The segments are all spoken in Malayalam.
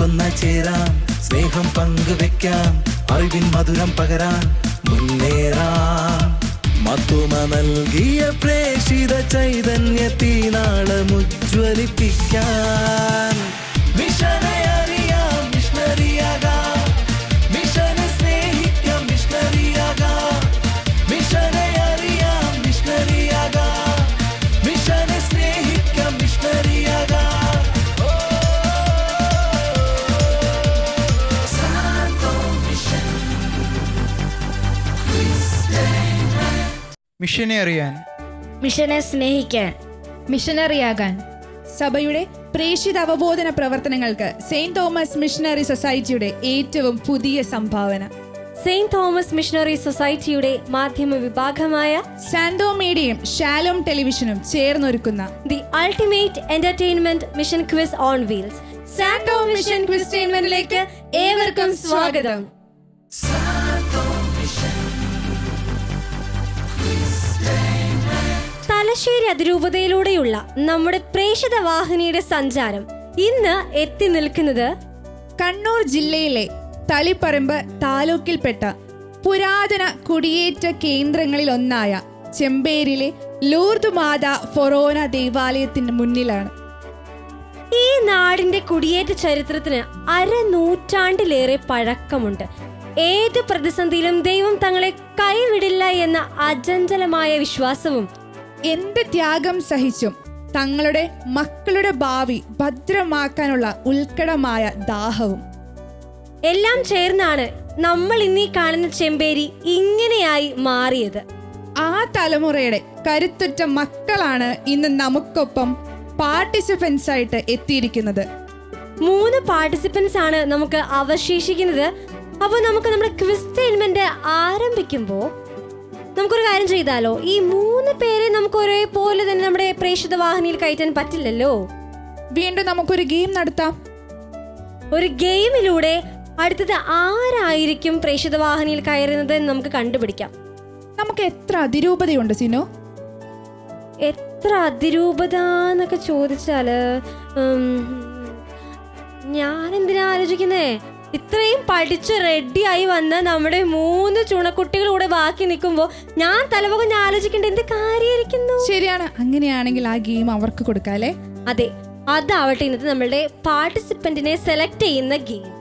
ഒന്നിച്ചൊന്ന ചേരാം. സ്നേഹം പങ്കുവെക്കാം. അറിവിൻ മധുരം പകരാൻ മുന്നേറാം. മത്തുമ നൽകിയ പ്രേഷിത ചൈതന്യത്തിനാളം മിഷനെ അറിയാൻ. മിഷനെ സ്നേഹിക്കാൻ. മിഷനറിയാകാൻ. സഭയുടെ പ്രേക്ഷിത അവബോധന പ്രവർത്തനങ്ങൾക്ക് സെയിന്റ് തോമസ് മിഷണറി സൊസൈറ്റിയുടെ ഏറ്റവും പുതിയ സംഭാവന. സെയിന്റ് തോമസ് മിഷണറി സൊസൈറ്റിയുടെ മാധ്യമ വിഭാഗമായ സാന്റോ മീഡിയയും ഷാലോം ടെലിവിഷനും ചേർന്നൊരുക്കുന്ന the ultimate entertainment mission quiz on wheels. Santo mission ക്വിസ്റ്റൈൻമെന്റിലേക്ക് ഏവർക്കും സ്വാഗതം. തലശ്ശേരി അതിരൂപതയിലൂടെയുള്ള നമ്മുടെ പ്രേക്ഷിത വാഹിനിയുടെ സഞ്ചാരം ഇന്ന് എത്തി നിൽക്കുന്നത് കണ്ണൂർ ജില്ലയിലെ തളിപ്പറമ്പ് താലൂക്കിൽപ്പെട്ട പുരാതന കുടിയേറ്റ കേന്ദ്രങ്ങളിൽ ഒന്നായ ചെമ്പേരിലെ ലൂർദ് മാതാ ഫൊറോന ദേവാലയത്തിന് മുന്നിലാണ്. ഈ നാടിന്റെ കുടിയേറ്റ ചരിത്രത്തിന് അരനൂറ്റാണ്ടിലേറെ പഴക്കമുണ്ട്. ഏത് പ്രതിസന്ധിയിലും ദൈവം തങ്ങളെ കൈവിടില്ല എന്ന അജഞ്ചലമായ വിശ്വാസവും എന്ത് ത്യാഗം സഹിച്ചും തങ്ങളുടെ മക്കളുടെ ഭാവി ഭദ്രമാക്കാനുള്ള ഉത്കടമായ ദാഹവും. എല്ലാം ചേർന്നാണ് നമ്മൾ ഇന്നീ കാണുന്ന ചെമ്പേരി ഇങ്ങനെയായി മാറിയത്. ആ തലമുറയുടെ കരുത്തുറ്റ മക്കളാണ് ഇന്ന് നമുക്കൊപ്പം പാർട്ടിസിപ്പൻസ് ആയിട്ട് എത്തിയിരിക്കുന്നത്. മൂന്ന് പാർട്ടിസിപ്പൻസ് ആണ് നമുക്ക് അവശേഷിക്കുന്നത്. അപ്പോൾ നമുക്ക് നമ്മുടെ ക്വിസ്റ്റൈൻമെന്റ് ആരംഭിക്കുമ്പോ നമുക്കൊരു കാര്യം ചെയ്താലോ? ഈ മൂന്ന് പേരെ നമുക്ക് ഒരേപോലെ തന്നെ നമ്മുടെ പ്രേക്ഷിത വാഹിനിയിൽ കയറ്റാൻ പറ്റില്ലല്ലോ? വീണ്ടും നമുക്കൊരു ഗെയിം നടത്താം. ഒരു ഗെയിമിലൂടെ അടുത്തത് ആരായിരിക്കും പ്രേക്ഷിത വാഹിനിയിൽ കയറുന്നത് എന്ന് നമുക്ക് കണ്ടുപിടിക്കാം. നമുക്ക് എത്ര അതിരൂപതയുണ്ട് സിനു? എത്ര അതിരൂപത എന്നൊക്കെ ചോദിച്ചാൽ ഞാൻ എന്തിനാ ആലോചിക്കുന്നേ? ഇത്രയും പഠിച്ച് റെഡിയായി വന്ന നമ്മുടെ മൂന്ന് ചുണക്കുട്ടികൾ കൂടെ ബാക്കി നിൽക്കുമ്പോൾ ഞാൻ തലമുഖം ആലോചിക്കേണ്ട എന്ത് കാര്യമായിരിക്കുന്നു ശരിയാണ്. അങ്ങനെയാണെങ്കിൽ ആ ഗെയിം അവർക്ക് കൊടുക്കാല്ലേ അതെ. അതാവട്ടെ ഇന്നത്തെ നമ്മളുടെ പാർട്ടിസിപ്പന്റിനെ സെലക്ട് ചെയ്യുന്ന ഗെയിം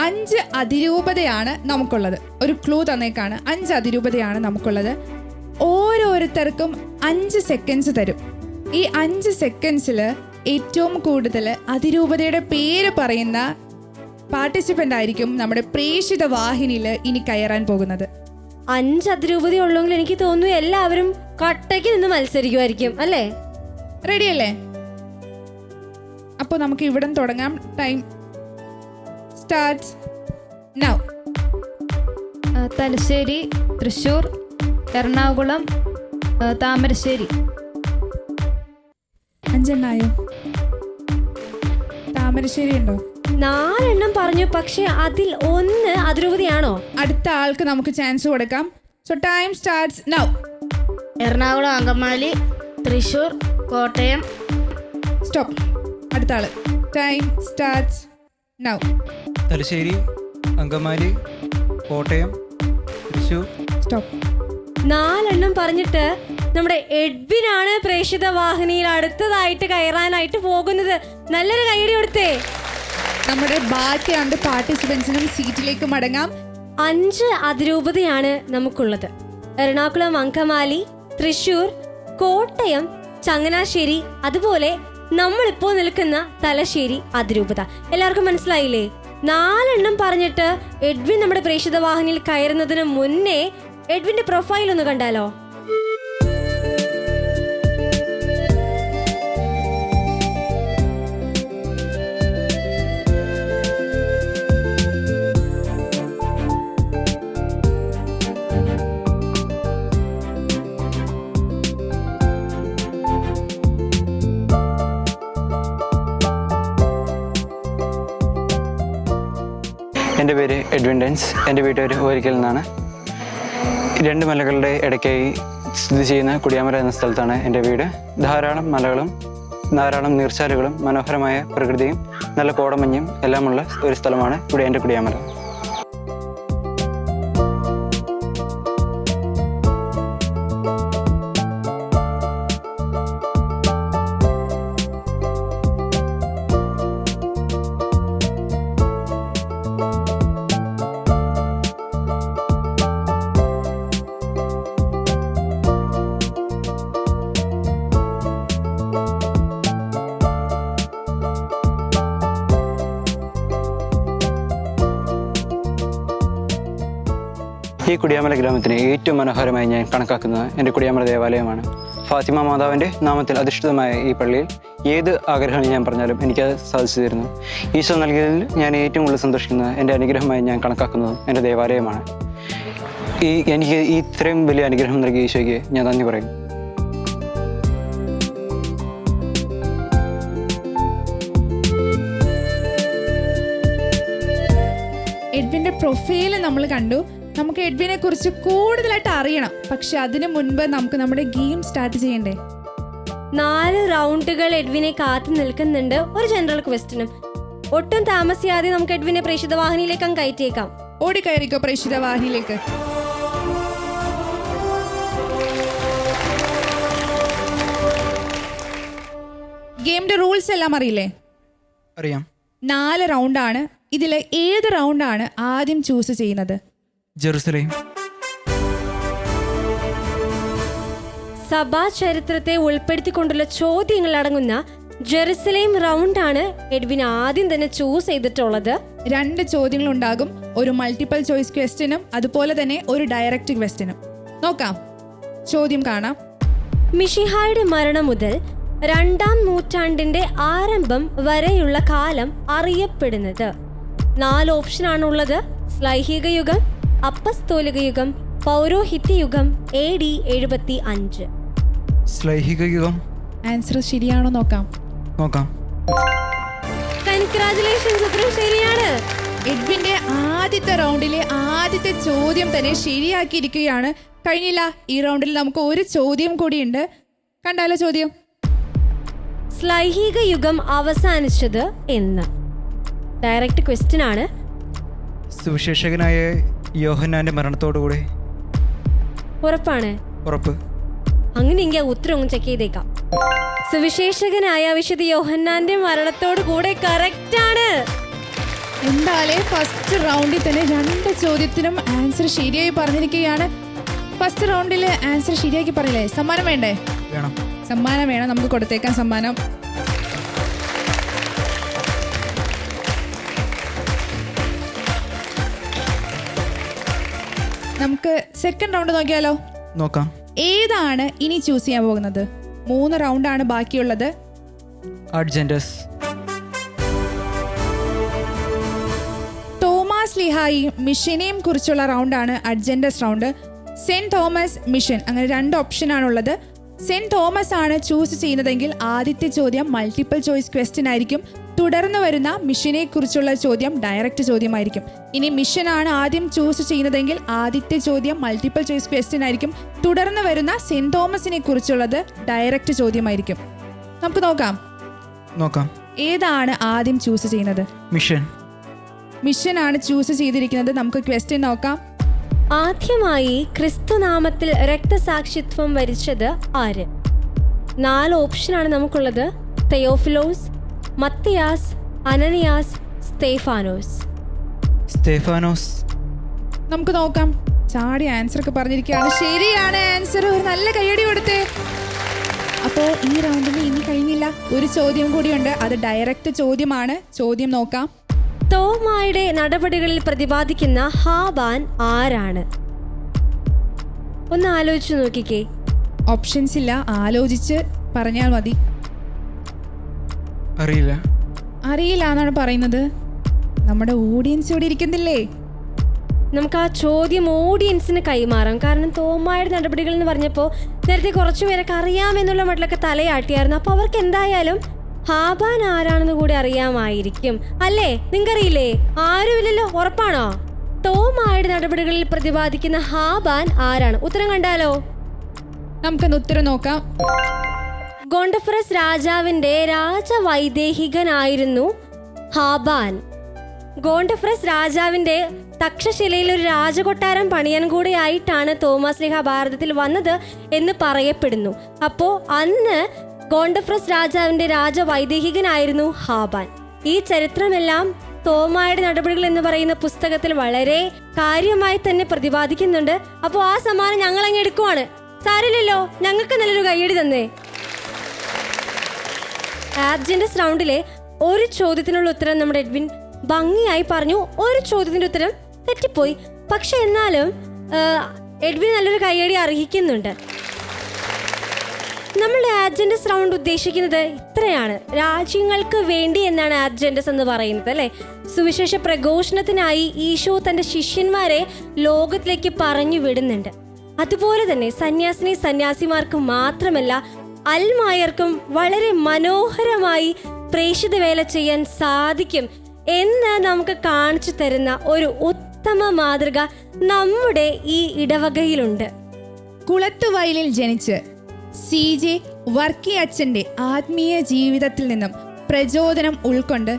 അഞ്ച് അതിരൂപതയാണ് നമുക്കുള്ളത്. ഒരു ക്ലൂ തന്നേക്കാണ്. അഞ്ച് അതിരൂപതയാണ് നമുക്കുള്ളത്. ഓരോരുത്തർക്കും അഞ്ച് സെക്കൻഡ്സ് തരും. ഈ അഞ്ച് സെക്കൻഡ്സിൽ ഏറ്റവും കൂടുതൽ അതിരൂപതയുടെ പേര് പറയുന്ന പാർട്ടിസിപ്പന്റ് ആയിരിക്കും നമ്മുടെ പ്രേക്ഷിത വാഹിനിയിൽ ഇനി കയറാൻ പോകുന്നത്. അഞ്ച് അതിരൂപതി ഉള്ളെങ്കിൽ എനിക്ക് തോന്നുന്നു എല്ലാവരും കട്ടയ്ക്ക് നിന്ന് മത്സരിക്കുമായിരിക്കും അല്ലേ? റെഡി അല്ലേ? അപ്പോൾ നമുക്ക് ഇവിടം തുടങ്ങാം. Time start now Thalassery Thrissur Ernakulam Thamarassery. അഞ്ചെണ്ണായോ? Thamarassery ഉണ്ടോ നാലെണ്ണം പറഞ്ഞു പക്ഷെ അതിൽ ഒന്ന് അതിരൂപതയാണോ? അടുത്ത ആൾക്ക് നമുക്ക് ചാൻസ് കൊടുക്കാം. So time starts now Ernakulam Angamaly Thrissur Kottayam. Stop അടുത്ത ആൾ. Time starts now Thalassery Angamaly Kottayam Thrissur stop നാലെണ്ണം പറഞ്ഞിട്ട് നമ്മുടെ എഡ്വിനാണ് പ്രേക്ഷിത വാഹിനിയിൽ അടുത്തതായിട്ട് കയറാനായിട്ട് പോകുന്നത്. നല്ലൊരു കൈയടി കൊടുത്തേ. നമ്മുടെ ബാക്കി രണ്ട് പാർട്ടിസിപ്പൻസിനും സീറ്റിലേക്ക് മടങ്ങാം. അഞ്ച് അതിരൂപതയാണ് നമുക്കുള്ളത്. എറണാകുളം അങ്കമാലി തൃശൂർ കോട്ടയം ചങ്ങനാശ്ശേരി അതുപോലെ നമ്മളിപ്പോ നിൽക്കുന്ന തലശ്ശേരി അതിരൂപത. എല്ലാവർക്കും മനസ്സിലായില്ലേ? നാലെണ്ണം പറഞ്ഞിട്ട് എഡ്വിൻ നമ്മുടെ പ്രേക്ഷിത വാഹിനിയിൽ കയറുന്നതിന് മുന്നേ എഡ്വിന്റെ പ്രൊഫൈൽ ഒന്ന് കണ്ടാലോ? എഡ്വിൻ ഡെൻസ്. എന്റെ വീട്ടുകാർ ഓരിക്കൽ നിന്നാണ് രണ്ട് മലകളുടെ ഇടയ്ക്കായി സ്ഥിതി ചെയ്യുന്ന കുടിയാമല എന്ന സ്ഥലത്താണ് എന്റെ വീട്. ധാരാളം മലകളും ധാരാളം നീർച്ചാലുകളും മനോഹരമായ പ്രകൃതിയും നല്ല കോടമഞ്ഞും എല്ലാമുള്ള ഒരു സ്ഥലമാണ് ഇവിടെ എന്റെ കുടിയാമല. കുടിയാമല ഗ്രാമത്തിന് ഏറ്റവും മനോഹരമായി ഞാൻ കണക്കാക്കുന്നത് എന്റെ കുടിയാമല ദേവാലയമാണ്. ഫാത്തിമ മാതാവിന്റെ നാമത്തിൽ അധിഷ്ഠിതമായ ഈ പള്ളിയിൽ ഏത് ആഗ്രഹങ്ങൾ ഞാൻ പറഞ്ഞാലും എനിക്കത് സാധിച്ചു തരുന്നു. ഈശോ നൽകിയതിൽ ഞാൻ ഏറ്റവും കൂടുതൽ സന്തോഷിക്കുന്നത് എന്റെ അനുഗ്രഹമായി ഞാൻ കണക്കാക്കുന്നത് എന്റെ ദേവാലയമാണ്. ഈ എനിക്ക് ഈ ഇത്രയും വലിയ അനുഗ്രഹം നൽകിയ ഈശോയ്ക്ക് ഞാൻ നന്ദി പറയും. എഡ്വിന്റെ പ്രൊഫൈൽ നമ്മൾ കണ്ടു. നമുക്ക് എഡ്വിനെ കുറിച്ച് കൂടുതലായിട്ട് അറിയണം. പക്ഷെ അതിനു മുൻപ് നമുക്ക് നമ്മുടെ ഗെയിം സ്റ്റാർട്ട് ചെയ്യണ്ടേ? നാല് റൗണ്ടുകൾ എഡ്വിനെ കാത്തു നിൽക്കുന്നുണ്ട് ഒരു ജനറൽ ക്വസ്റ്റിനും. ഒട്ടും താമസിയാതെ നമുക്ക് എഡ്വിനെ പ്രേക്ഷിത വാഹിനിയിലേക്ക് അങ്ങ് കയറ്റിയേക്കാം ഓടിക്കയറിക്കോ പ്രേക്ഷിത വാഹിനിയിലേക്ക്? ഗെയിമിന്റെ റൂൾസ് എല്ലാം അറിയില്ലേ? അറിയാം. നാല് റൗണ്ടാണ്. ഇതിൽ ഏത് റൗണ്ടാണ് ആദ്യം ചൂസ് ചെയ്യുന്നത്? ജെറുസലേം. സഭാ ചരിത്രത്തെ ഉൾപ്പെടുത്തിക്കൊണ്ടുള്ള ചോദ്യങ്ങൾ അടങ്ങുന്ന ജെറുസലേം റൗണ്ട് ആണ് എഡ്വിൻ ആദ്യം തന്നെ ചൂസ് ചെയ്തിട്ടുള്ളത്. രണ്ട് ചോദ്യങ്ങൾ ഉണ്ടാകും ഒരു മൾട്ടിപ്പിൾ ചോയ്സ് ക്വസ്റ്റ്യനും അതുപോലെ തന്നെ ഒരു ഡയറക്റ്റ് ക്വസ്റ്റ്യനും നോക്കാം. ചോദ്യം കാണാം. മിഷിഹായുടെ മരണം മുതൽ രണ്ടാം നൂറ്റാണ്ടിന്റെ ആരംഭം വരെയുള്ള കാലം അറിയപ്പെടുന്നത്. നാല് ഓപ്ഷൻ ഓപ്ഷനാണുള്ളത് സ്ലൈഹിക യുഗം അപ്പസ്തോലിക യുഗം പൗരോഹിത്യ യുഗം എ ഡി എഴുപത്തി അഞ്ച് ശ്ലൈഹിക യുഗം ആൻസർ ശരിയാണോ നോക്കാം. നോക്കാം. കൺഗ്രാചുലേഷൻസ് ഉത്തരം ശരിയാണ്. എഡ്വിന്റെ ആദ്യത്തെ റൗണ്ടിലെ ആദ്യത്തെ ചോദ്യം തന്നെ ശരിയാക്കിയിരിക്കുകയാണ്. കഴിഞ്ഞില്ല ഈ റൗണ്ടിൽ നമുക്ക് ഒരു ചോദ്യം കൂടിയുണ്ട്. കണ്ടാലോ ചോദ്യം. സ്ലൈഹിക യുഗം അവസാനിച്ചത് എന്ന്. ഡയറക്റ്റ് ക്വസ്റ്റ്യൻ ആണ്. സുവിശേഷകനായ യോഹന്നാന്റെ മരണത്തോടുകൂടെ. ഉറപ്പാണ്. ഉറപ്പ്. അങ്ങനെയെങ്കിൽ ആ ഉത്തരം ഒന്ന് ചെക്ക് ചെയ്തേക്കാം. സുവിശേഷകനായ വിശുദ്ധ യോഹന്നാന്റെ മരണത്തോട് കൂടെ കറക്റ്റ് ആണ്. എന്താലേ ഫസ്റ്റ് റൗണ്ടിൽ തന്നെ രണ്ട് ചോദ്യത്തിനും ആൻസർ ശരിയായി പറഞ്ഞിരിക്കുകയാണ്. ഫസ്റ്റ് റൗണ്ടിൽ ആൻസർ ശരിയാക്കി പറഞ്ഞില്ലേ? സമ്മാനം വേണ്ടേ? വേണം. സമ്മാനം വേണം. നമുക്ക് കൊടുത്തേക്കാം സമ്മാനം. നമുക്ക് സെക്കൻഡ് റൗണ്ട് നോക്കിയാലോ? നോക്കാം. ഏതാണ് ഇനി ചൂസ് ചെയ്യാൻ പോകുന്നത്? മൂന്ന് റൗണ്ട് ആണ് ബാക്കിയുള്ളത്. അർജന്റസ് തോമസ് ലിഹായി മിഷനെയും കുറിച്ചുള്ള റൗണ്ടാണ് അഡ്ജൻഡസ് റൗണ്ട് സെന്റ് തോമസ് മിഷൻ അങ്ങനെ രണ്ട് ഓപ്ഷൻ ആണുള്ളത് സെന്റ് തോമസ് ആണ് ചൂസ് ചെയ്യുന്നതെങ്കിൽ ആദ്യത്തെ ചോദ്യം മൾട്ടിപ്പിൾ ചോയ്സ് ക്വസ്റ്റ്യൻ ആയിരിക്കും. തുടർന്ന് വരുന്ന മിഷനെ കുറിച്ചുള്ള ചോദ്യം ഡയറക്റ്റ് ചോദ്യമായിരിക്കും. ഇനി മിഷനാണ് ആണ് ആദ്യം ചൂസ് ചെയ്യുന്നതെങ്കിൽ ആദ്യത്തെ ചോദ്യം മൾട്ടിപ്പിൾ ചോയ്സ് ക്വസ്റ്റ്യൻ ആയിരിക്കും. തുടർന്ന് വരുന്ന സെന്റ് തോമസിനെ കുറിച്ചുള്ളത് ഡയറക്റ്റ് ചോദ്യമായിരിക്കും. നമുക്ക് നോക്കാം. നോക്കാം. ഏതാണ് ആദ്യം ചൂസ് ചെയ്യുന്നത്? മിഷൻ. മിഷൻ ആണ് ചൂസ് ചെയ്തിരിക്കുന്നത്. നമുക്ക് ക്വസ്റ്റ്യൻ നോക്കാം. ആദ്യമായി ക്രിസ്തുനാമത്തിൽ രക്തസാക്ഷിത്വം വരിച്ചത് ആര്? നാല് ഓപ്ഷനാണ് നമുക്കുള്ളത്. Theophilus Matthias Ananias Stephanos. Stephanos. നമുക്ക് നോക്കാം. ചാടി ആൻസർ ഒക്കെ പറഞ്ഞിരിക്കുകയാണ്. ശരിയാണ് ആൻസർ ഒരു നല്ല കൈയടി കൊടുത്തേ. അപ്പോൾ ഈ റൗണ്ടിൽ ഇനി കഴിഞ്ഞില്ല. ഒരു ചോദ്യം കൂടിയുണ്ട്. അത് ഡയറക്റ്റ് ചോദ്യമാണ്. ചോദ്യം നോക്കാം. തോമായുടെ നടപടികളിൽ പ്രതിപാദിക്കുന്ന ഹാബാൻ ആരാണ്? ഒന്ന് ആലോചിച്ച് നോക്കിക്കേ. ഓപ്ഷൻസ് ഇല്ല. ആലോചിച്ച് പറഞ്ഞാൽ മതി. അറിയില്ല. അറിയില്ല എന്നാണ് പറയുന്നത്. നമ്മുടെ ഓഡിയൻസ് ഇവിടെ ഇരിക്കുന്നില്ലേ? നമുക്ക് ആ ചോദ്യം ഓഡിയൻസിന് കൈമാറാം. കാരണം തോമായുടെ നടപടികൾ എന്ന് പറഞ്ഞപ്പോൾ നേരത്തെ കുറച്ചുപേരൊക്കെ അറിയാമെന്നുള്ള മട്ടിലൊക്കെ തലയാട്ടിയായിരുന്നു. അപ്പോൾ അവർക്ക് എന്തായാലും ഹാബാൻ ആരാണെന്ന് കൂടി അറിയാമായിരിക്കും. അല്ലേ? നിങ്ങൾക്കറിയില്ലേ? ആരുമില്ലല്ലോ? ഉറപ്പാണോ? തോമായുടെ നടപടികളിൽ പ്രതിപാദിക്കുന്ന ഹാബാൻ ആരാണ്? ഉത്തരം കണ്ടാലോ? നമുക്കൊന്ന് ഉത്തരം നോക്കാം. ഗോണ്ടഫറസ് രാജാവിന്റെ രാജവൈദേഹികനായിരുന്നു ഹാബാൻ. ഗോണ്ടഫ്രസ് രാജാവിന്റെ തക്ഷശിലയിൽ ഒരു രാജകൊട്ടാരം പണിയാൻ കൂടിയായിട്ടാണ് തോമസ് ലിഹ ഭാരതത്തിൽ വന്നത് എന്ന് പറയപ്പെടുന്നു. അപ്പോ അന്ന് ഗോണ്ടഫ്രസ് രാജാവിന്റെ രാജവൈദേഹികനായിരുന്നു ഹാബാൻ. ഈ ചരിത്രമെല്ലാം തോമായുടെ നടപടികൾ എന്ന് പറയുന്ന പുസ്തകത്തിൽ വളരെ കാര്യമായി തന്നെ പ്രതിപാദിക്കുന്നുണ്ട്. അപ്പോൾ ആ സമ്മാനം ഞങ്ങൾ അങ്ങ് എടുക്കുവാണ്. സാരില്ലല്ലോ ഞങ്ങൾക്ക് നല്ലൊരു കയ്യടി തന്നേ. ആബ്ജൻഡസ് റൗണ്ടിലെ ഒരു ചോദ്യത്തിനുള്ള ഉത്തരം നമ്മുടെ എഡ്വിൻ ഭംഗിയായി പറഞ്ഞു. ഒരു ചോദ്യത്തിന്റെ ഉത്തരം തെറ്റിപ്പോയി. പക്ഷെ എന്നാലും എഡ്വിൻ നല്ലൊരു കൈയടി അർഹിക്കുന്നുണ്ട്. നമ്മളുടെ ആജൻഡസ് റൗണ്ട് ഉദ്ദേശിക്കുന്നത് ഇത്രയാണ്. രാജ്യങ്ങൾക്ക് വേണ്ടി എന്നാണ് ആജൻഡസ് എന്ന് പറയുന്നത് അല്ലേ? സുവിശേഷ പ്രഘോഷണത്തിനായി ഈശോ തന്റെ ശിഷ്യന്മാരെ ലോകത്തിലേക്ക് പറഞ്ഞു വിടുന്നുണ്ട്. അതുപോലെ തന്നെ സന്യാസിനി സന്യാസിമാർക്ക് മാത്രമല്ല അൽമായർക്കും വളരെ മനോഹരമായി പ്രേക്ഷിത വേല ചെയ്യാൻ സാധിക്കും എന്ന് നമുക്ക് കാണിച്ചു തരുന്ന ഒരു ഉത്തമ മാതൃക നമ്മുടെ ഈ ഇടവകയിലുണ്ട്. കുളത്തുവയലിൽ ജനിച്ച് സി ജെ വർക്കി അച്ഛന്റെ ആത്മീയ ജീവിതത്തിൽ നിന്നും പ്രചോദനം ഉൾക്കൊണ്ട്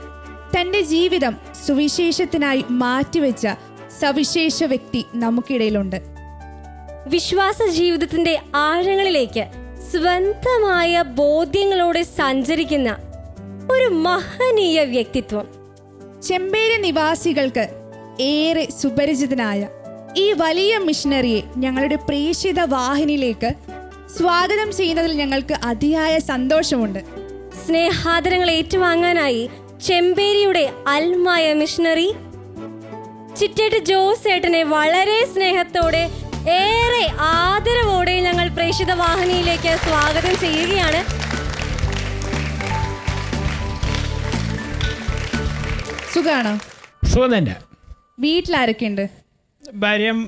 തന്റെ ജീവിതം സുവിശേഷത്തിനായി മാറ്റിവെച്ച സവിശേഷ വ്യക്തി നമുക്കിടയിലുണ്ട്. വിശ്വാസ ജീവിതത്തിന്റെ ആഴങ്ങളിലേക്ക് സ്വന്തമായ ബോധ്യങ്ങളോടെ സഞ്ചരിക്കുന്ന ഒരു മഹനീയ വ്യക്തിത്വം. ചെമ്പേരി നിവാസികൾക്ക് ഏറെ സുപരിചിതനായ ഈ വലിയ മിഷനറിയെ ഞങ്ങളുടെ പ്രേക്ഷിത വാഹിനിയിലേക്ക് സ്വാഗതം ചെയ്യുന്നതിൽ ഞങ്ങൾക്ക് അതിയായ സന്തോഷമുണ്ട്. സ്നേഹാദരങ്ങൾ ഏറ്റുവാങ്ങാനായി ചെമ്പേരിയുടെ അൽമായ മിഷണറി ചിറ്റേട്ട് ജോസ് ഏട്ടനെ വളരെ സ്നേഹത്തോടെ ഏറെ ആദരവോടെ ഞങ്ങൾ പ്രേക്ഷിത വാഹിനിയിലേക്ക് സ്വാഗതം ചെയ്യുകയാണ്. സുഖാണോ? സുഖം തന്നെ. വീട്ടിലാരൊക്കെയുണ്ട്? ഭാര്യയും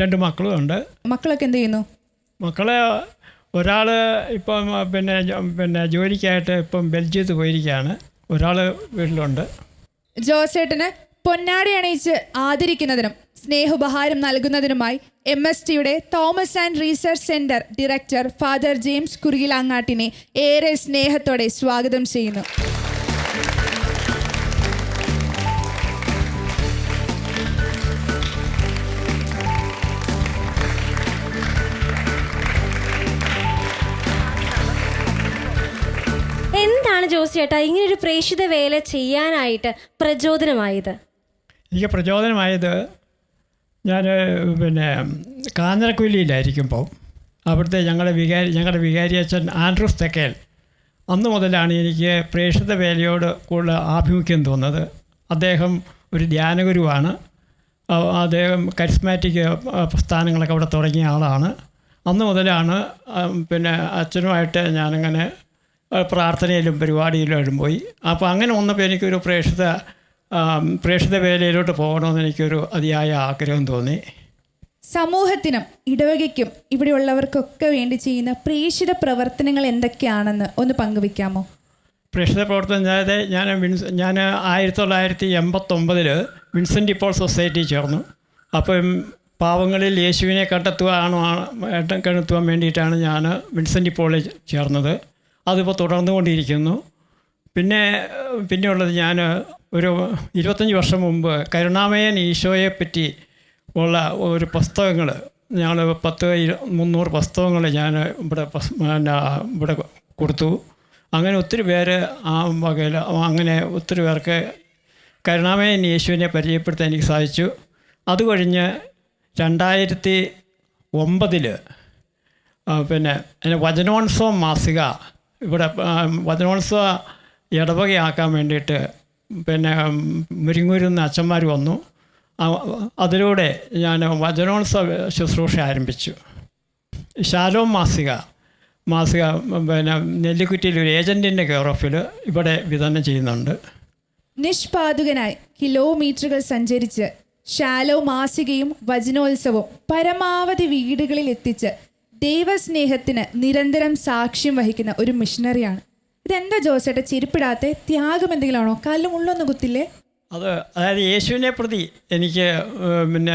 രണ്ട് മക്കളും ഉണ്ട്. മക്കളൊക്കെ എന്ത് ചെയ്യുന്നു? മക്കളെ ഒരാൾ ഇപ്പം പിന്നെ പിന്നെ ജോലിക്കായിട്ട് ഇപ്പം ബെൽജിയത്ത് പോയിരിക്കുകയാണ്. ഒരാൾ വീട്ടിലുണ്ട്. ജോസേട്ടന് പൊന്നാടി അണിയിച്ച് ആദരിക്കുന്നതിനും സ്നേഹോപഹാരം നൽകുന്നതിനുമായി എം എസ് ടിയുടെ Thomas and research centre director father James കുറുകിലാങ്ങാട്ടിനെ ഏറെ സ്നേഹത്തോടെ സ്വാഗതം ചെയ്യുന്നു. എന്താണ് ഇങ്ങനെ ഒരു പ്രേക്ഷിത വേല ചെയ്യാനായിട്ട് പ്രചോദനമായത്? എനിക്ക് പ്രചോദനമായത് ഞാൻ പിന്നെ കാഞ്ഞിരക്കുലിയിലായിരിക്കുമ്പോൾ അവിടുത്തെ ഞങ്ങളുടെ വികാരി ഞങ്ങളുടെ വികാരി അച്ഛൻ ആൻഡ്രൂസ് തെക്കേൽ അന്ന് മുതലാണ് എനിക്ക് പ്രേക്ഷിത വേലയോട് കൂടുതൽ ആഭിമുഖ്യം തോന്നുന്നത്. അദ്ദേഹം ഒരു ധ്യാനഗുരുവാണ്. അദ്ദേഹം കരിസ്മാറ്റിക് പ്രസ്ഥാനങ്ങളൊക്കെ അവിടെ തുടങ്ങിയ ആളാണ്. അന്ന് മുതലാണ് പിന്നെ അച്ഛനുമായിട്ട് ഞാനങ്ങനെ പ്രാർത്ഥനയിലും പരിപാടിയിലും പോയി. അപ്പോൾ അങ്ങനെ വന്നപ്പോൾ എനിക്കൊരു പ്രേക്ഷിത പ്രേക്ഷിത വേലയിലോട്ട് പോകണമെന്ന് എനിക്കൊരു അതിയായ ആഗ്രഹം തോന്നി. സമൂഹത്തിനും ഇടവകയ്ക്കും ഇവിടെയുള്ളവർക്കൊക്കെ വേണ്ടി ചെയ്യുന്ന പ്രേക്ഷിത പ്രവർത്തനങ്ങൾ എന്തൊക്കെയാണെന്ന് ഒന്ന് പങ്കുവെക്കാമോ പ്രേക്ഷിത പ്രവർത്തനം അതായത് ഞാൻ വിൻസ് ഞാൻ ആയിരത്തി തൊള്ളായിരത്തി എൺപത്തൊമ്പതിൽ വിൻസെന്റ് ഇപ്പോൾ സൊസൈറ്റി ചേർന്നു. അപ്പം പാവങ്ങളിൽ യേശുവിനെ കണ്ടെത്തുവാണോ കണ്ടെത്തുവാൻ വേണ്ടിയിട്ടാണ് ഞാൻ വിൻസെന്റ് ഇപ്പോളിൽ ചേർന്നത്. അതിപ്പോൾ തുടർന്നുകൊണ്ടിരിക്കുന്നു. പിന്നെ പിന്നെയുള്ളത് ഞാൻ ഒരു ഇരുപത്തഞ്ച് വർഷം മുമ്പ് കരുണാമയൻ ഈശോയെ പറ്റി ഉള്ള ഒരു പുസ്തകങ്ങൾ ഞങ്ങൾ പത്ത് മുന്നൂറ് പുസ്തകങ്ങൾ ഞാൻ ഇവിടെ ഇവിടെ കൊടുത്തു. അങ്ങനെ ഒത്തിരി പേര് ആ വകയിൽ അങ്ങനെ ഒത്തിരി പേർക്ക് കരുണാമയൻ യേശുവിനെ പരിചയപ്പെടുത്താൻ എനിക്ക് സാധിച്ചു. അത് കഴിഞ്ഞ് രണ്ടായിരത്തി ഒമ്പതിൽ പിന്നെ അതിന് വചനോത്സവം മാസിക ഇവിടെ വചനോത്സവ ഇടവകയാക്കാൻ വേണ്ടിയിട്ട് പിന്നെ മുരിങ്ങൂരുന്ന അച്ഛന്മാർ വന്നു. അതിലൂടെ ഞാൻ വചനോത്സവ ശുശ്രൂഷ ആരംഭിച്ചു. ശാലോം മാസിക. മാസിക പിന്നെ നെല്ലിക്കുറ്റിയിൽ ഒരു ഏജന്റിന്റെ കെയർ ഓഫിൽ ഇവിടെ വിതരണം ചെയ്യുന്നുണ്ട്. നിഷ്പാതുകനായി കിലോമീറ്ററുകൾ സഞ്ചരിച്ച് ശാലോ മാസികയും വചനോത്സവവും പരമാവധി വീടുകളിൽ എത്തിച്ച് ദൈവസ്നേഹത്തിന് നിരന്തരം സാക്ഷ്യം വഹിക്കുന്ന ഒരു മിഷണറിയാണ് ഇതെന്താ ജോസേട്ട ചിരിപ്പിടാത്ത? ത്യാഗം എന്തെങ്കിലും കല്ലും ഉള്ളൊന്നും കുത്തില്ലേ? അത് അതായത് യേശുവിനെ പ്രതി എനിക്ക് പിന്നെ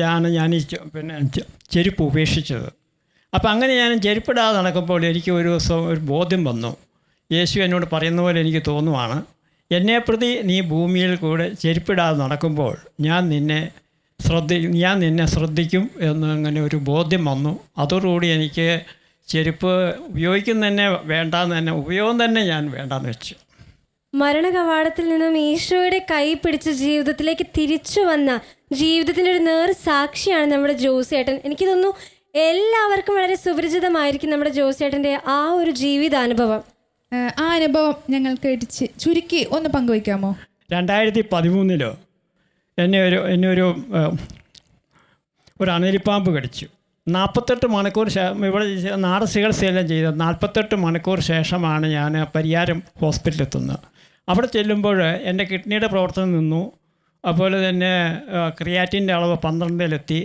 ഞാൻ ഞാൻ പിന്നെ ചെരുപ്പ് ഉപേക്ഷിച്ചത്. അപ്പം അങ്ങനെ ഞാൻ ചെരുപ്പിടാതെ നടക്കുമ്പോൾ എനിക്ക് ഒരു ദിവസം ഒരു ബോധ്യം വന്നു. യേശു എന്നോട് പറയുന്ന പോലെ എനിക്ക് തോന്നുവാണ് എന്നെ പ്രതി നീ ഭൂമിയിൽ കൂടെ ചെരുപ്പിടാതെ നടക്കുമ്പോൾ ഞാൻ നിന്നെ ശ്രദ്ധി ഞാൻ നിന്നെ ശ്രദ്ധിക്കും എന്ന് അങ്ങനെ ഒരു ബോധ്യം വന്നു. അതോടുകൂടി എനിക്ക് ചെരുപ്പ് ഉപയോഗിക്കുന്ന തന്നെ വേണ്ടാന്ന് തന്നെ ഉപയോഗം തന്നെ ഞാൻ വേണ്ടാന്ന് വെച്ചു. മരണ കവാടത്തിൽ നിന്നും ഈശോയുടെ കൈ പിടിച്ച് ജീവിതത്തിലേക്ക് തിരിച്ചു വന്ന ജീവിതത്തിന്റെ ഒരു നേർ സാക്ഷിയാണ് നമ്മുടെ ജോസേട്ടൻ എനിക്ക് തോന്നുന്നു എല്ലാവർക്കും വളരെ സുപരിചിതമായിരിക്കും നമ്മുടെ ജോസേട്ടന്റെ ആ ഒരു ജീവിതാനുഭവം. ആ അനുഭവം ഞങ്ങൾ കേട്ടിച്ച് ചുരുക്കി ഒന്ന് പങ്കുവയ്ക്കാമോ? രണ്ടായിരത്തി പതിമൂന്നിലോ എന്നെ ഒരു എന്നെ ഒരു ഒരു അണലിപ്പാമ്പ് കടിച്ചു. നാൽപ്പത്തെട്ട് മണിക്കൂർ ശേഷം ഇവിടെ നാടൻ ചികിത്സയെല്ലാം ചെയ്ത്. നാൽപ്പത്തെട്ട് മണിക്കൂർ ശേഷമാണ് ഞാൻ പരിയാരം ഹോസ്പിറ്റലിൽ എത്തുന്നത്. അവിടെ ചെല്ലുമ്പോൾ എന്റെ കിഡ്നിയുടെ പ്രവർത്തനം നിന്നു. അതുപോലെ തന്നെ ക്രിയാറ്റിന്റെ അളവ് പന്ത്രണ്ടിലെത്തി.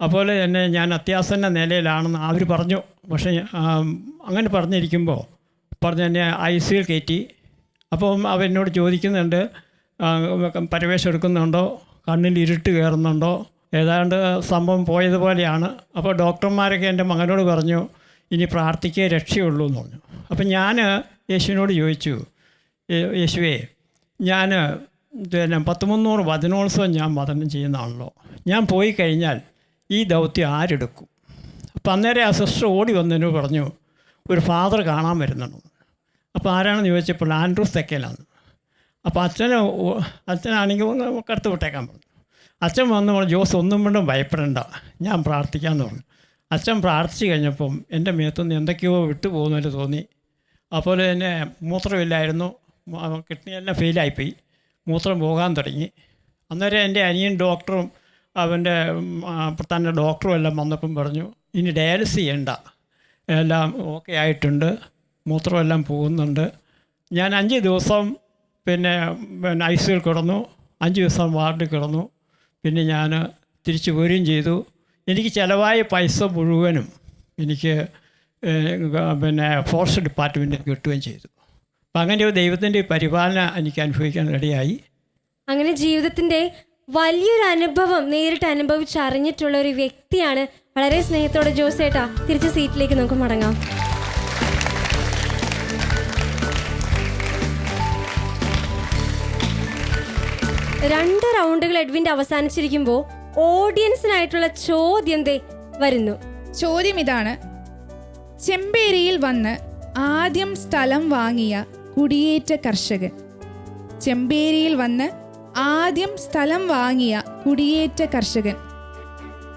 അതുപോലെ തന്നെ ഞാൻ അത്യാസന്ന നിലയിലാണെന്ന് അവർ പറഞ്ഞു. പക്ഷേ അങ്ങനെ പറഞ്ഞിരിക്കുമ്പോൾ പറഞ്ഞ് എന്നെ ഐ സിയിൽ കയറ്റി. അപ്പം അവരെന്നോട് ചോദിക്കുന്നുണ്ട് പരിവേഷം എടുക്കുന്നുണ്ടോ? കണ്ണിൽ ഇരുട്ട് കയറുന്നുണ്ടോ? ഏതാണ്ട് സംഭവം പോയതുപോലെയാണ്. അപ്പോൾ ഡോക്ടർമാരൊക്കെ എന്റെ മകനോട് പറഞ്ഞു ഇനി പ്രാർത്ഥിക്കേ രക്ഷയുള്ളൂ എന്ന് പറഞ്ഞു. അപ്പം ഞാൻ യേശുവിനോട് ചോദിച്ചു യേശുവേ ഞാൻ പിന്നെ പത്ത് മുന്നൂറ് വചനോത്സവം ഞാൻ വതനം ചെയ്യുന്നതാണല്ലോ. ഞാൻ പോയി കഴിഞ്ഞാൽ ഈ ദൗത്യം ആരെടുക്കും? അപ്പം അന്നേരം ആ സിസ്റ്റർ ഓടി വന്നതിന് പറഞ്ഞു ഒരു ഫാദർ കാണാൻ വരുന്നുണ്ട്. അപ്പോൾ ആരാണെന്ന് ചോദിച്ചപ്പോൾ ആൻഡ്രൂസ് തെക്കേലാണ്. അപ്പോൾ അച്ഛനെ അച്ഛനാണെങ്കിൽ കടത്ത് വിട്ടേക്കാൻ പറഞ്ഞു. അച്ഛൻ വന്ന് പറഞ്ഞു ജോസ് ഒന്നും കൊണ്ടും ഭയപ്പെടേണ്ട. ഞാൻ പ്രാർത്ഥിക്കാമെന്ന് പറഞ്ഞു. അച്ഛൻ പ്രാർത്ഥിച്ചു കഴിഞ്ഞപ്പം എന്റെ മേത്തുനിന്ന് എന്തൊക്കെയോ വിട്ടു പോകുന്നതിന് തോന്നി. അതുപോലെ തന്നെ മൂത്രമില്ലായിരുന്നു. കിഡ്നിയെല്ലാം ഫെയിലായിപ്പോയി. മൂത്രം പോകാൻ തുടങ്ങി. അന്നേരം എന്റെ അനിയൻ ഡോക്ടറും അവന്റെ തന്റെ ഡോക്ടറും എല്ലാം വന്നപ്പം പറഞ്ഞു ഇനി ഡയാലിസ് ചെയ്യണ്ട. എല്ലാം ഓക്കെ ആയിട്ടുണ്ട്. മൂത്രമെല്ലാം പോകുന്നുണ്ട്. ഞാൻ അഞ്ച് ദിവസം പിന്നെ പിന്നെ ഐ സിയിൽ കിടന്നു. അഞ്ച് ദിവസം വാർഡിൽ കിടന്നു. പിന്നെ ഞാൻ തിരിച്ചു പോരുകയും ചെയ്തു. എനിക്ക് ചിലവായ പൈസ മുഴുവനും എനിക്ക് പിന്നെ ഫോറസ്റ്റ് ഡിപ്പാർട്ട്മെന്റിൽ കിട്ടുകയും ചെയ്തു. അപ്പം അങ്ങനെ ഒരു ദൈവത്തിന്റെ പരിപാലന എനിക്ക് അനുഭവിക്കാൻ റെഡിയായി അങ്ങനെ ജീവിതത്തിന്റെ വലിയൊരു അനുഭവം നേരിട്ട് അനുഭവിച്ചറിഞ്ഞിട്ടുള്ള ഒരു വ്യക്തിയാണ്. വളരെ സ്നേഹത്തോടെ ജോസേട്ടാ തിരിച്ച് സീറ്റിലേക്ക് നമുക്ക് മടങ്ങാം. രണ്ട് റൗണ്ടുകൾ എഡ്വിന്റെ അവസാനിച്ചിരിക്കുമ്പോൾ ഓഡിയൻസിനായിട്ടുള്ള ചോദ്യം ദേ വരുന്നു. ചോദ്യം ഇതാണ്. ചെമ്പേരിയിൽ വന്ന് ആദ്യം സ്ഥലം വാങ്ങിയ കുടിയേറ്റ കർഷകൻ. ചെമ്പേരിയിൽ വന്ന് ആദ്യം സ്ഥലം വാങ്ങിയ കുടിയേറ്റ കർഷകൻ.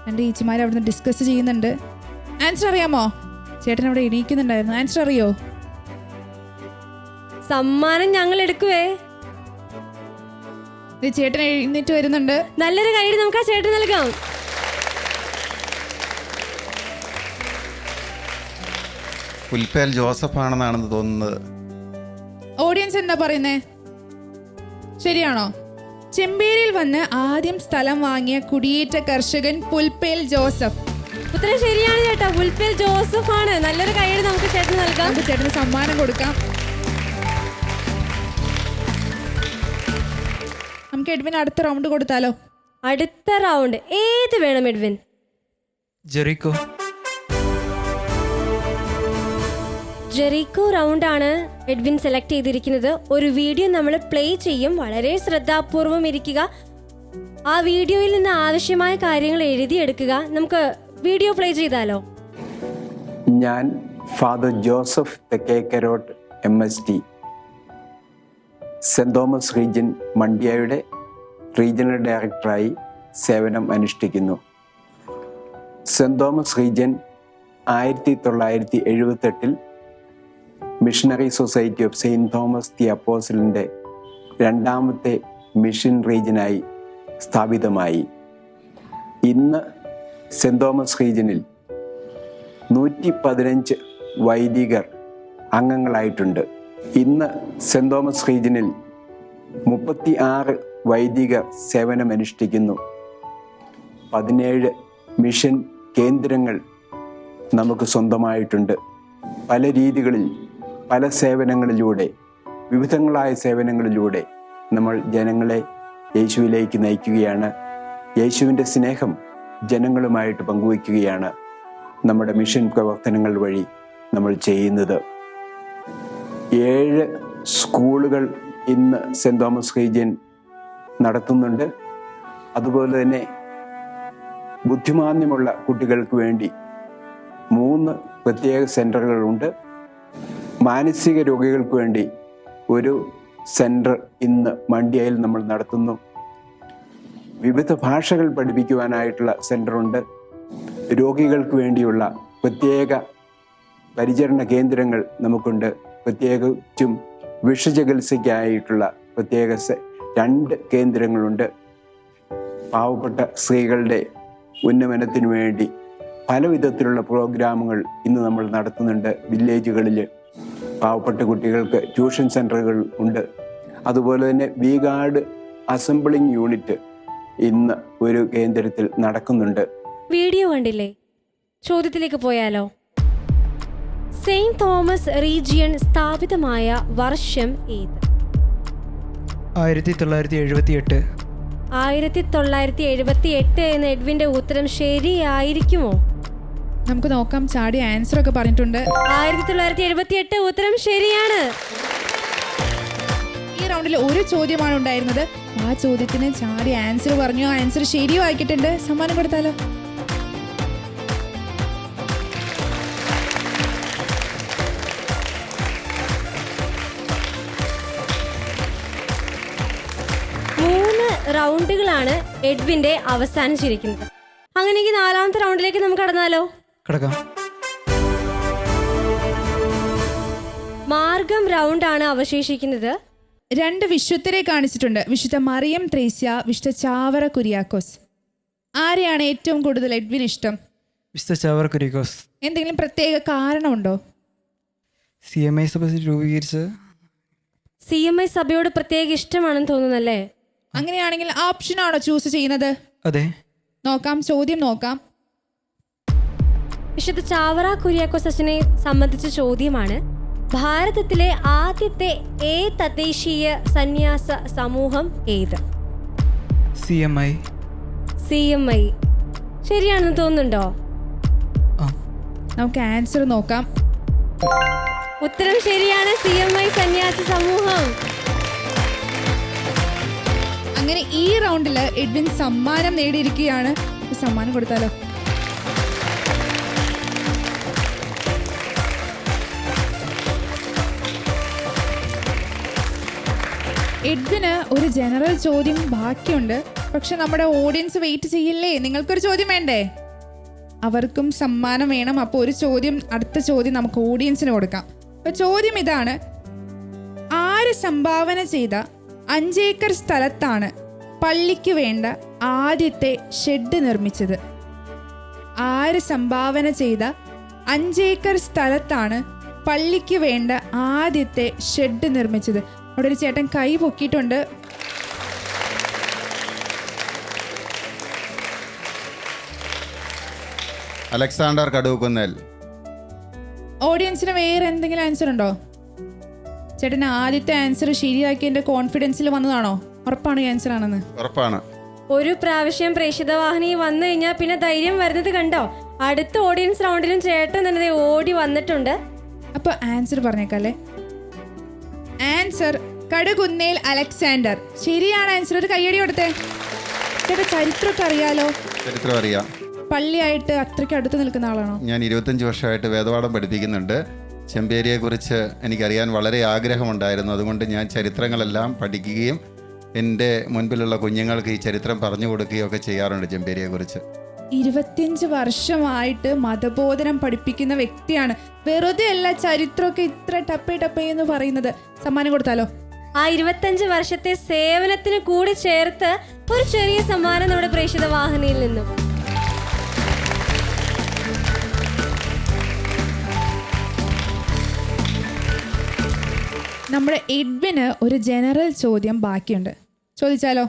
രണ്ട് അവിടെ അവിടുന്ന് ഡിസ്കസ് ചെയ്യുന്നുണ്ട്. ആൻസർ അറിയാമോ? ചേട്ടൻ അവിടെ എണീക്കുന്നുണ്ടായിരുന്നു. ആൻസർ അറിയോ? സമ്മാനം ഞങ്ങൾ എടുക്കുവേ. ചേട്ടൻ എഴുന്നേറ്റ് വരുന്നുണ്ട്. നല്ലൊരു കൈഡ് നമുക്ക് ആ ചേട്ടൻ നൽകാം. പുൽപ്പേൽ ജോസഫ് ആണെന്നാണെന്ന് തോന്നുന്നത്. ഓഡിയൻസ് എന്താ പറയുന്നേ? ശരിയാണോ? ചെമ്പേരിയിൽ വന്ന് ആദ്യം സ്ഥലം വാങ്ങിയ കുടിയേറ്റ കർഷകൻ പുൽപ്പേൽ ജോസഫ്. ഉത്തരം ശരിയാണ് ചേട്ടാ. പുൽപ്പേൽ ജോസഫ് ആണ് നല്ലൊരു കൈഡ് നമുക്ക് ചേട്ടന് നൽകാം. നമുക്ക് ചേട്ടന് സമ്മാനം കൊടുക്കാം. നമുക്ക് എഡ്വിൻ അടുത്ത റൗണ്ട് കൊടുത്താലോ? അടുത്ത റൗണ്ട്. ഏത് വേണം എഡ്വിൻ? ജെറിക്കോ. ജെറിക്കോ റൗണ്ട് ആണ് എഡ്വിൻ സെലക്ട് ചെയ്തിരിക്കുന്നത്. ഒരു വീഡിയോ നമ്മൾ പ്ലേ ചെയ്യും. വളരെ ശ്രദ്ധാപൂർവം ഇരിക്കുക. ആ വീഡിയോയിൽ നിന്ന് ആവശ്യമായ കാര്യങ്ങൾ എഴുതിയെടുക്കുക നമുക്ക് വീഡിയോ പ്ലേ ചെയ്താലോ? ഞാൻ father Joseph Thekkekarott M S T saint Thomas region മണ്ഡ്യയുടെ regional ഡയറക്ടറായി സേവനം അനുഷ്ഠിക്കുന്നു. സെന്റ് തോമസ് റീജൻ ആയിരത്തി തൊള്ളായിരത്തി എഴുപത്തെട്ടിൽ missionary society of saint Thomas the അപ്പോസിലിന്റെ രണ്ടാമത്തെ മിഷൻ റീജിയനായി സ്ഥാപിതമായി. ഇന്ന് സെന്റ് തോമസ് റീജിയനിൽ നൂറ്റി പതിനഞ്ച് വൈദികർ അംഗങ്ങളായിട്ടുണ്ട്. ഇന്ന് സെന്റ് തോമസ് റീജിയനിൽ മുപ്പത്തി ആറ് വൈദികർ സേവനമനുഷ്ഠിക്കുന്നു. പതിനേഴ് മിഷൻ കേന്ദ്രങ്ങൾ നമുക്ക് സ്വന്തമായിട്ടുണ്ട്. പല രീതികളിൽ പല സേവനങ്ങളിലൂടെ വിവിധങ്ങളായ സേവനങ്ങളിലൂടെ നമ്മൾ ജനങ്ങളെ യേശുവിലേക്ക് നയിക്കുകയാണ്. യേശുവിന്റെ സ്നേഹം ജനങ്ങളുമായിട്ട് പങ്കുവയ്ക്കുകയാണ് നമ്മുടെ മിഷൻ പ്രവർത്തനങ്ങൾ വഴി നമ്മൾ ചെയ്യുന്നത്. ഏഴ് സ്കൂളുകൾ ഇന്ന് സെന്റ് തോമസ് റീജിയൻ നടത്തുന്നുണ്ട്. അതുപോലെ തന്നെ ബുദ്ധിമാന്യമുള്ള കുട്ടികൾക്ക് വേണ്ടി മൂന്ന് പ്രത്യേക സെന്ററുകളുണ്ട് മാനസിക രോഗികൾക്ക് വേണ്ടി ഒരു സെന്റർ ഇന്ന് മണ്ഡ്യയിൽ നമ്മൾ നടത്തുന്നു. വിവിധ ഭാഷകൾ പഠിപ്പിക്കുവാനായിട്ടുള്ള സെന്ററുണ്ട് രോഗികൾക്ക് വേണ്ടിയുള്ള പ്രത്യേക പരിചരണ കേന്ദ്രങ്ങൾ നമുക്കുണ്ട്. പ്രത്യേകിച്ചും വിഷചികിത്സയ്ക്കായിട്ടുള്ള പ്രത്യേക രണ്ട് കേന്ദ്രങ്ങളുണ്ട്. പാവപ്പെട്ട സ്ത്രീകളുടെ ഉന്നമനത്തിനു വേണ്ടി പല വിധത്തിലുള്ള പ്രോഗ്രാമുകൾ ഇന്ന് നമ്മൾ നടത്തുന്നുണ്ട് വില്ലേജുകളിൽ. പാവപ്പെട്ട കുട്ടികൾക്ക് ട്യൂഷൻ സെന്ററുകൾ ഉണ്ട്. അതുപോലെ തന്നെ വീഗാർഡ് അസംബ്ലിംഗ് യൂണിറ്റ് ഇന്ന് ഒരു കേന്ദ്രത്തിൽ നടക്കുന്നുണ്ട്. വീഡിയോ കണ്ടില്ലേ? ചോദ്യത്തിലേക്ക് പോയാലോ? സെയിന്റ് തോമസ് റീജിയൻ സ്ഥാപിതമായ വർഷം ഏത്? ആയിരത്തി തൊള്ളായിരത്തി എഴുപത്തി എട്ട് ആയിരത്തി തൊള്ളായിരത്തി എഴുപത്തി എട്ട് എന്ന എഡ്വിന്റെ ഉത്തരം ശരിയായിരിക്കുമോ? നമുക്ക് നോക്കാം ചാടി ആൻസർ ഒക്കെ പറഞ്ഞിട്ടുണ്ട്. ആയിരത്തി തൊള്ളായിരത്തി എഴുപത്തി എട്ട് ഉത്തരം ശരിയാണ്. ഈ റൗണ്ടിൽ ഒരു ചോദ്യമാണ് ഉണ്ടായിരുന്നത്. ആ ചോദ്യത്തിന് ചാടി ആൻസർ പറഞ്ഞു ആൻസർ ശരിയോ ആക്കിയിട്ടുണ്ട് സമ്മാനം കൊടുത്താലോ റൗണ്ടുകളാണ് എഡ്വിന്റെ അവസാനിച്ചിരിക്കുന്നത് അങ്ങനെയെങ്കിൽ നാലാമത്തെ റൗണ്ടിലേക്ക് നമുക്ക് കടന്നാലോ? കിടക്കാം. മാർഗം റൗണ്ടാണ് അവശേഷിക്കുന്നത്. രണ്ട് വിശുദ്ധരെ കാണിച്ചിട്ടുണ്ട്. വിശുദ്ധ മറിയം ത്രേസ്യ വിശുദ്ധ ചാവറ കുര്യാക്കോസ്. ആരെയാണ് ഏറ്റവും കൂടുതൽ എഡ്വിൻ ഇഷ്ടം? വിശുദ്ധ ചാവറ കുര്യാക്കോസ്. എന്തെങ്കിലും പ്രത്യേക കാരണമുണ്ടോ? സി എം ഐ സഭ രൂപീകരിച്ച് സി എം ഐ സഭയോട് പ്രത്യേക ഇഷ്ടമാണെന്ന് തോന്നുന്നല്ലേ? അങ്ങനെയാണെങ്കിൽ ഓപ്ഷൻ ആണോ ചൂസ് ചെയ്യുന്നത്? അതെ. നോക്കാം ചോദ്യം നോക്കാം. വിശുദ്ധ ചാവറ കുര്യാക്കോ സച്ചിനെ സംബന്ധിച്ച ചോദ്യമാണ്. ഭാരതത്തിലെ ആദ്യത്തെ ഏ തദ്ദേശീയ സന്യാസ സമൂഹം ഏത്? C M I C M I ശരിയാണെന്ന് തോന്നുന്നുണ്ടോ? നമുക്ക് ആൻസർ നോക്കാം. ഉത്തരം ശരിയാണ് സി എം ഐ സന്യാസ സമൂഹം അങ്ങനെ ഈ റൗണ്ടിൽ എഡ്വിൻ സമ്മാനം നേടിയിരിക്കുകയാണ്. സമ്മാനം കൊടുത്താലോ? എഡ്വിന് ഒരു ജനറൽ ചോദ്യം ബാക്കിയുണ്ട്. പക്ഷെ നമ്മുടെ ഓഡിയൻസ് വെയിറ്റ് ചെയ്യില്ലേ? നിങ്ങൾക്കൊരു ചോദ്യം വേണ്ടേ? അവർക്കും സമ്മാനം വേണം. അപ്പോൾ ഒരു ചോദ്യം അടുത്ത ചോദ്യം നമുക്ക് ഓഡിയൻസിന് കൊടുക്കാം. അപ്പോൾ ചോദ്യം ഇതാണ്. ആര് സംഭാവന ചെയ്ത അഞ്ചേക്കർ സ്ഥലത്താണ് പള്ളിക്ക് വേണ്ട ആദ്യത്തെ ഷെഡ് നിർമ്മിച്ചത്. ആര് സംഭാവന ചെയ്ത അഞ്ചേക്കർ സ്ഥലത്താണ് പള്ളിക്ക് വേണ്ട ആദ്യത്തെ ഷെഡ് നിർമ്മിച്ചത്. അവിടെ ഒരു ചേട്ടൻ കൈ പൊക്കിയിട്ടുണ്ട്. അലക്സാണ്ടർ കടുവക്കുന്നൽ. ഓഡിയൻസിന് വേറെ എന്തെങ്കിലും ആൻസർ ഉണ്ടോ? ചേട്ടൻ ആദ്യത്തെ ആൻസർ ശരിയാക്കി ശരിയാക്കിയതിന്റെ കോൺഫിഡൻസിൽ വന്നതാണോ? ഉറപ്പാണ് ക്യാൻസർ ആൻസർ ആണെന്ന്? ഉറപ്പാണ്. ഒരു പ്രാവശ്യം പ്രേക്ഷിത വാഹിനി വന്നു കഴിഞ്ഞാൽ പിന്നെ ധൈര്യം വരുന്നത് കണ്ടോ? അടുത്ത ഓഡിയൻസ് റൗണ്ടിലും ചേട്ടൻ തന്നെ ഓടി വന്നിട്ടുണ്ട്. അപ്പൊ ആൻസർ പറഞ്ഞേക്കല്ലേ? Answer Kadukunnel Alexander. ശരിയാണ് ആൻസർ ഒരു കയ്യടി കൊടുത്തേ. ചേട്ടാ ചരിത്രമൊക്കെ അറിയാലോ? ചരിത്രം അറിയാം. പള്ളിയായിട്ട് അത്രയ്ക്ക് അടുത്ത് നിൽക്കുന്ന ആളാണോ? ഞാൻ ഇരുപത്തഞ്ച് വർഷമായിട്ട് വേദപാഠം പഠിപ്പിക്കുന്നുണ്ട്. ചെമ്പേരിയെക്കുറിച്ച് എനിക്കറിയാൻ വളരെ ആഗ്രഹമുണ്ടായിരുന്നു. അതുകൊണ്ട് ഞാൻ ചരിത്രങ്ങളെല്ലാം പഠിക്കുകയും എന്റെ മുൻപിലുള്ള കുഞ്ഞുങ്ങൾക്ക് ഈ ചരിത്രം പറഞ്ഞു കൊടുക്കുകയൊക്കെ ചെയ്യാറുണ്ട് ചെമ്പേരിയെക്കുറിച്ച് ഇരുപത്തിയഞ്ച് വർഷമായിട്ട് മതബോധനം പഠിപ്പിക്കുന്ന വ്യക്തിയാണ്. വെറുതെ അല്ല ചരിത്രമൊക്കെ ഇത്ര ടപ്പേ ടപ്പേ എന്ന് പറയുന്നത്. സമ്മാനം കൊടുത്താലോ? ആ ഇരുപത്തഞ്ച് വർഷത്തെ സേവനത്തിന് കൂടി ചേർത്ത് ഒരു ചെറിയ സമ്മാനം നമ്മുടെ പ്രേക്ഷിത വാഹിനിയിൽ നിന്നും. നമ്മുടെ എഡ്വിന് ഒരു ജനറൽ ചോദ്യം ബാക്കിയുണ്ട്. ചോദിച്ചാലോ?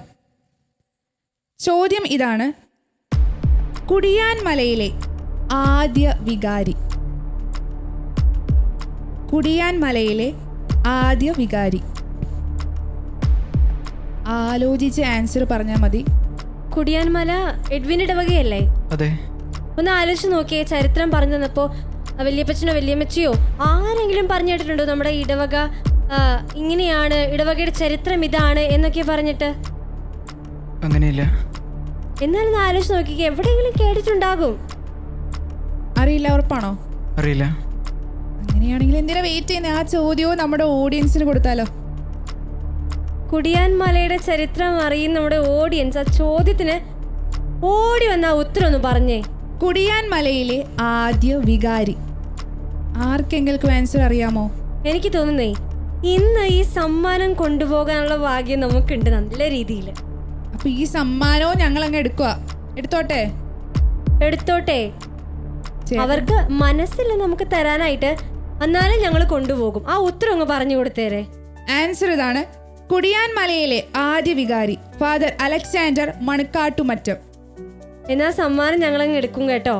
ചോദ്യം ഇതാണ്. കുടിയാൻ മലയിലെ ആദ്യ വികാരി. കുടിയാൻ മലയിലെ ആദ്യ വികാരി. ആലോചിച്ച് ആൻസർ പറഞ്ഞാൽ മതി. കുടിയാൻമല എഡ്വിൻ ഇടവകയല്ലേ? അതെ. ഒന്ന് ആലോചിച്ച് നോക്കിയേ ചരിത്രം പറഞ്ഞു തന്നപ്പോ വല്യപ്പച്ചനോ വല്യമ്മച്ചിയോ ആരെങ്കിലും പറഞ്ഞു കേട്ടിട്ടുണ്ടോ നമ്മുടെ ഇടവക ഇങ്ങനെയാണ് ഇടവകയുടെ ചരിത്രം ഇതാണ് എന്നൊക്കെ പറഞ്ഞിട്ട്? അങ്ങനെയില്ല. എന്നാലും ആലോചിച്ച് നോക്കിക്കേ എവിടെയെങ്കിലും കേട്ടിട്ടുണ്ടാകും. അറിയില്ല ഉറപ്പാണോ? അറിയില്ല. അങ്ങനെയാണെങ്കിൽ എന്തിനാ വെയിറ്റ് ചെയ്യുന്നത് ആ ചോദ്യവും നമ്മുടെ ഓഡിയൻസിന് കൊടുത്താലോ? കുടിയാൻമലയുടെ ചരിത്രം അറിയുന്ന നമ്മുടെ ഓഡിയൻസ് ആ ചോദ്യത്തിന് ഓടി വന്ന ഉത്തരം ഒന്ന് പറഞ്ഞേ. കുടിയാൻ മലയിലെ ആദ്യ വികാരി. ആർക്കെങ്കിലും ആൻസർ അറിയാമോ? എനിക്ക് തോന്നുന്നേ ഇന്ന് ഈ സമ്മാനം കൊണ്ടുപോകാനുള്ള ഭാഗ്യം നമുക്കുണ്ട് നല്ല രീതിയിൽ. അപ്പൊ ഈ സമ്മാനവും ഞങ്ങൾ അങ്ങ് എടുക്കുക എടുത്തോട്ടെ. എടുത്തോട്ടെ അവർക്ക് മനസ്സിൽ നമുക്ക് തരാനായിട്ട് എന്നാലും ഞങ്ങൾ കൊണ്ടുപോകും. ആ ഉത്തരം അങ്ങ് പറഞ്ഞു കൊടുത്തേരെ. ആൻസർ ഇതാണ്. കുടിയാൻ മലയിലെ ആദ്യ വികാരി ഫാദർ അലക്സാണ്ടർ മണക്കാട്ടുമറ്റം. എന്നാ സമ്മാനം ഞങ്ങൾ അങ്ങ് എടുക്കും കേട്ടോ.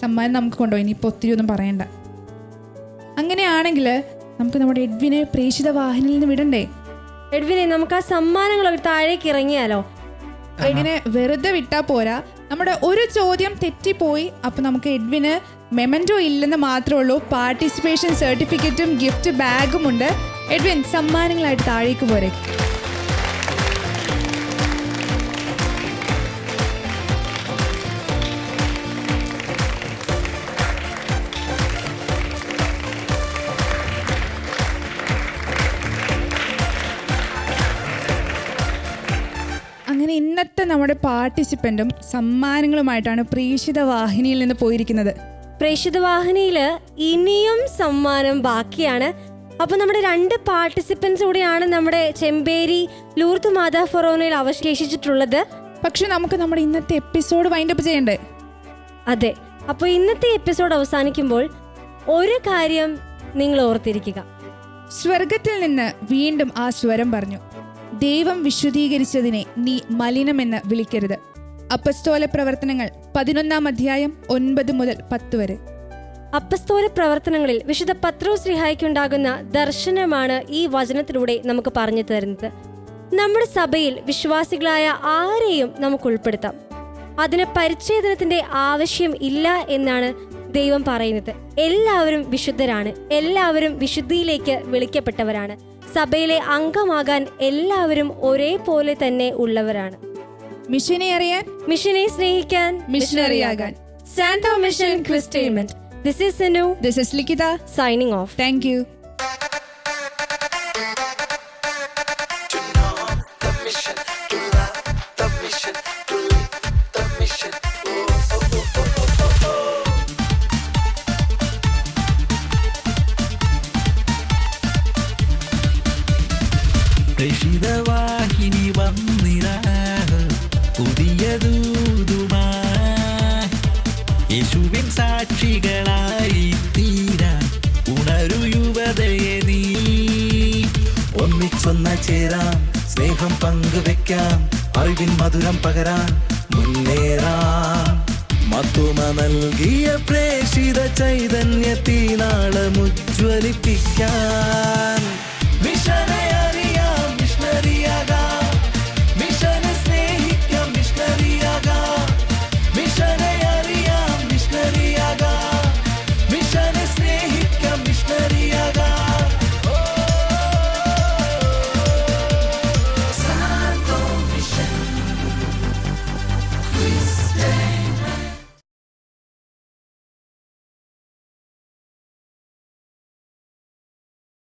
സമ്മാനം നമുക്ക് കൊണ്ടുപോയി ഇനി ഇനിയിപ്പോൾ ഒത്തിരി ഒന്നും പറയണ്ട. അങ്ങനെയാണെങ്കിൽ നമുക്ക് നമ്മുടെ എഡ്വിനെ പ്രേക്ഷിത വാഹനിൽ നിന്ന് വിടണ്ടേ? എഡ്വിനെ നമുക്ക് ആ സമ്മാനങ്ങളൊക്കെ താഴേക്ക് ഇറങ്ങിയാലോ? എഡ്വിനെ വെറുതെ വിട്ടാ പോരാ. നമ്മുടെ ഒരു ചോദ്യം തെറ്റിപ്പോയി. അപ്പൊ നമുക്ക് എഡ്വിന് മെമന്റോ ഇല്ലെന്ന് മാത്രമേ ഉള്ളൂ. പാർട്ടിസിപ്പേഷൻ സർട്ടിഫിക്കറ്റും ഗിഫ്റ്റ് ബാഗും ഉണ്ട്. എഡ്വിൻ സമ്മാനങ്ങളായിട്ട് താഴേക്ക് പോരെ നമ്മുടെ പാർട്ടിസിപ്പന്റും സമ്മാനങ്ങളുമായിട്ടാണ് പ്രേക്ഷിത വാഹിനിയിൽ നിന്ന് പോയിരിക്കുന്നത്. പ്രേക്ഷിത വാഹിനിയിൽ ഇനിയും സമ്മാനം ബാക്കിയാണ്. അപ്പൊ നമ്മുടെ രണ്ട് പാർട്ടിസിപ്പൻസ് കൂടിയാണ് നമ്മുടെ ചെമ്പേരി ലൂർത്ത് മാതാ ഫൊറോനയിൽ അവശേഷിച്ചിട്ടുള്ളത്. പക്ഷെ നമുക്ക് നമ്മുടെ ഇന്നത്തെ എപ്പിസോഡ് വൈൻഡപ്പ് ചെയ്യണ്ടേ? അതെ. അപ്പോൾ ഇന്നത്തെ എപ്പിസോഡ് അവസാനിക്കുമ്പോൾ ഒരു കാര്യം നിങ്ങൾ ഓർത്തിരിക്കുക. സ്വർഗത്തിൽ നിന്ന് വീണ്ടും ആ സ്വരം പറഞ്ഞു. ദൈവം വിശുദ്ധീകരിച്ചതിനെ നീ മലിനമെന്ന് വിളിക്കരുത്. അപ്പസ്തോല പ്രവർത്തനങ്ങൾ പതിനൊന്നാം അധ്യായം ഒൻപത് മുതൽ പത്ത് വരെ. അപ്പസ്തോല പ്രവർത്തനങ്ങളിൽ വിശുദ്ധ പത്രോശ്രീഹായ്ക്കുണ്ടാകുന്ന ദർശനമാണ് ഈ വചനത്തിലൂടെ നമുക്ക് പറഞ്ഞു തരുന്നത്. നമ്മുടെ സഭയിൽ വിശ്വാസികളായ ആരെയും നമുക്ക് ഉൾപ്പെടുത്താം. അതിന് പരിച്ഛേദനത്തിന്റെ ആവശ്യം ഇല്ല എന്നാണ് ദൈവം പറയുന്നത്. എല്ലാവരും വിശുദ്ധരാണ്. എല്ലാവരും വിശുദ്ധിയിലേക്ക് വിളിക്കപ്പെട്ടവരാണ്. സഭയിലെ അംഗമാകാൻ എല്ലാവരും ഒരേപോലെ തന്നെ ഉള്ളവരാണ്. മിഷനെ അറിയാൻ? മിഷനെ സ്നേഹിക്കാൻ? മിഷനറിയാകാൻ Santo mission ക്രിസ്റ്റേൻമെന്റ് this is Sinu this is Likhitha signing off thank you വന്നിര പുതിയ ദൂതുമാ യേശുവിൻ സാക്ഷികളായി തീരാ ഉണരു യുവതയെ നീ. ഒന്നിച്ചൊന്ന ചേരാം സ്നേഹം പങ്കുവെക്കാം അറിവിൻ മധുരം പകരാൻ മുന്നേറാം. മത്തുമ നൽകിയ പ്രേഷിത ചൈതന്യത്തിനാളമുജ്വലിപ്പിക്കാൻ